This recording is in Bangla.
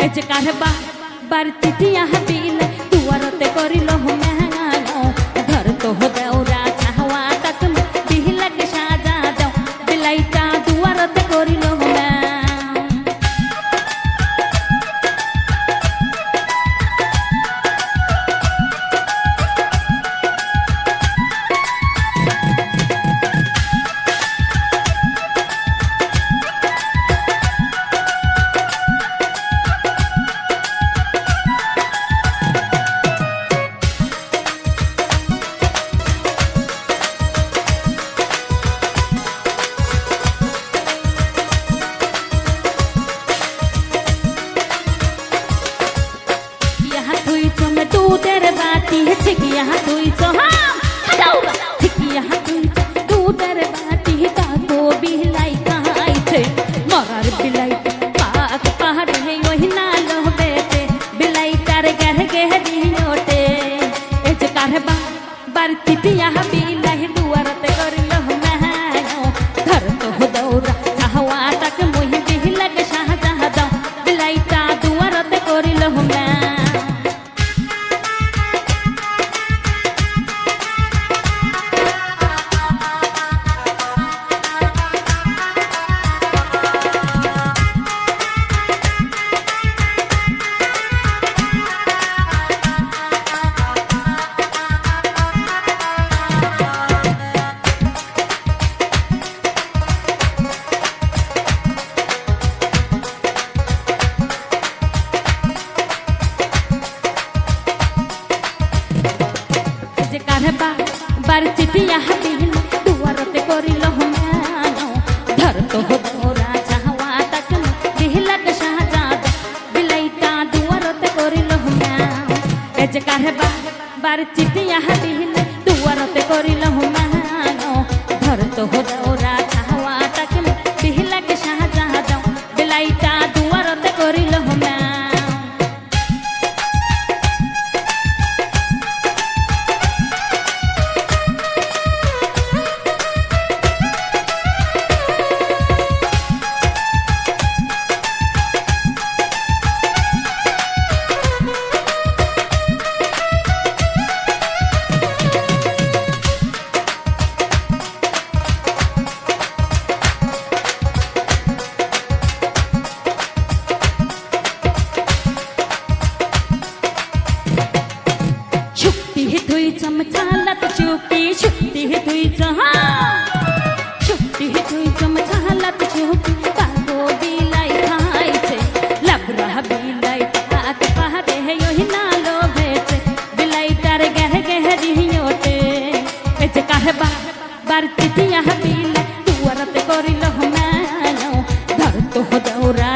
এ যে কারবা বার চিঠিয়া দিল দুয়ারতে করিল মেহানো দুধের বাটি ছিকিয়া তুই চহাম ছিকিয়া তুই দুধের বাটি তাকো বিলাই কাইছে মরার বিলাই পাক পাহাড় হে ওই নালো বেতে বিলাই তার গেহ গেহ দিনোটে এ যে কারবা বার চিটিয়া বিলাই দুয়ারতে করিল মেহানো ধর তো দৌরা চাহওয়া তাকে মুহি বিলাই শাহ জাহাদা বিলাই তা দুয়ারতে করিল মেহানো বার চিঠিয়া দিল দুয়ারতে করিল হুমানো ধর তো হোরা চাহওয়া शाम झाला तर तो शेवटी शुट्टी हे तुईच तो हा शुट्टी हे तुईच तो मग झाला तर शेवटी कागो बिलाई खायचे लबरा बिलाई पाहत पाहते हे, योही नालो भेटे बिलाई तार गह गह रियोटे एचे काहे बार बार चितिया बिलाई, तू वरत करिलो मैं धरतो हो दौरा